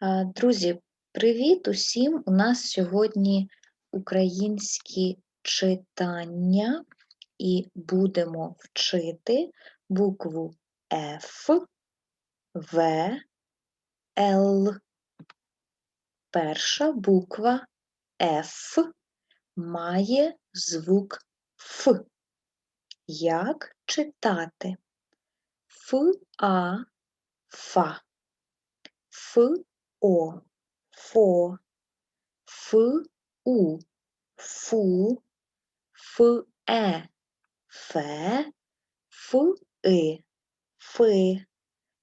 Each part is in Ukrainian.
А, Друзі, привіт усім! У нас сьогодні українські читання, і будемо вчити букву F, В, Л. Перша буква F має звук Ф. Як читати? Ф-А, Фа. Ф-О, Фо, Ф-У, Фу, Ф-Е, Фе, Ф-И, Фи,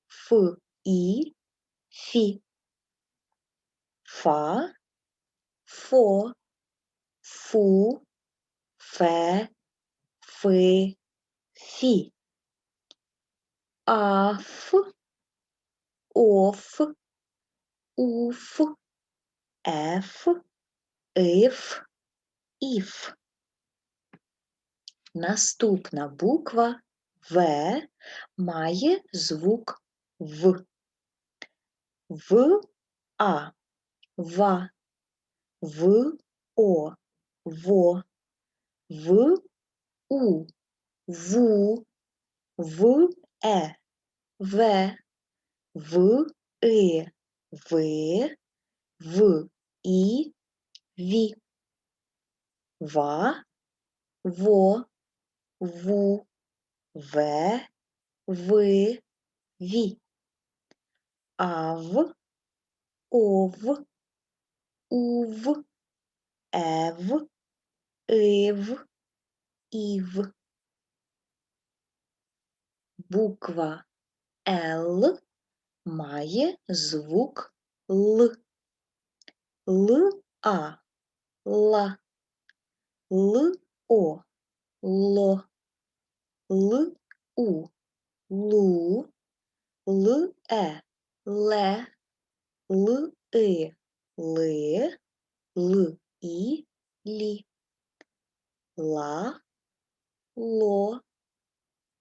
Ф-І, Фі. Фа, Фо, Фу, Фе, Фи, Фі. Аф, Оф, Уф, Еф, Иф, Іф. Наступна буква В має звук В. В А, Ва, В О, Во, В У, Ву, В Е, В, В И, Ви, В І, Ві. Ва, Во, Ву, Ве, Ви, Ві. Ав, Ов, Ув, Ев, Ив, Ів. Буква Л має звук Л. Ла, Л О, ло, Л У, лу, Л Е, ле, Л И, ли, Л І, лі. Ла, ло,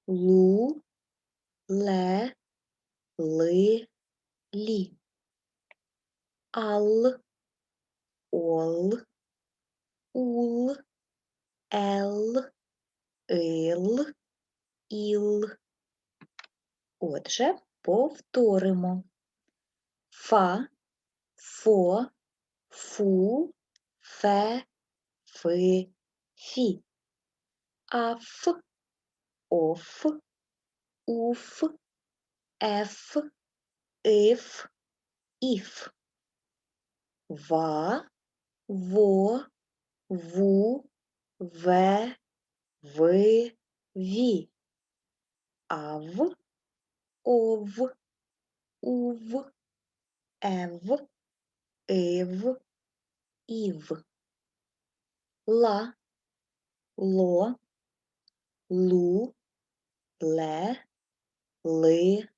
лу, ле, ли. Ал, ол, ул, ел, ил, іл. Отже, повторимо. Фа, фо, фу, фе, фи, фі. Аф, оф, уф, еф, иф, іф. Ва, во, ву, ве, ви, ві. Ав, ов, ув, ев, ив, ів. Ла, ло, лу, ле, ли,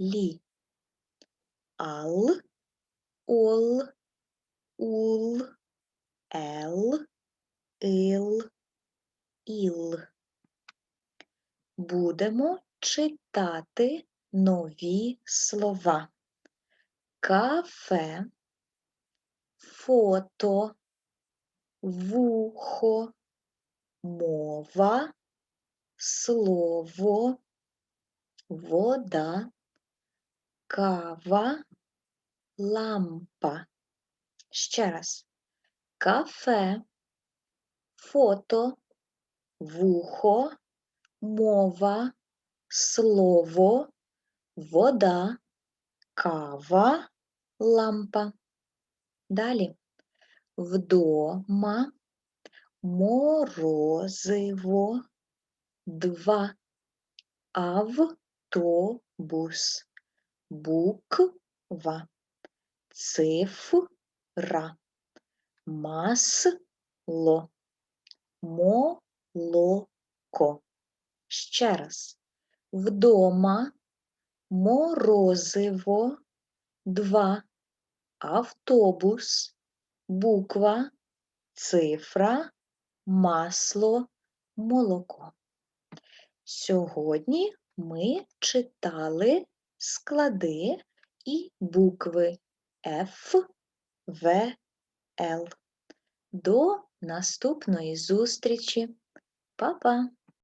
лі. Ал, ол, ул, ел, ил, іл. Будемо читати нові слова. Кафе, фото, вухо, мова, слово, вода, кава, лампа. Ще раз. Кафе, фото, вухо, мова, слово, вода, кава, лампа. Далі. Вдома, морозиво, два, автобус, буква, цифра, масло, молоко. Ще раз. Вдома, морозиво, два, автобус, буква, цифра, масло, молоко. Сьогодні ми читали склади і букви Ф, В, Л. До наступної зустрічі. Па-па!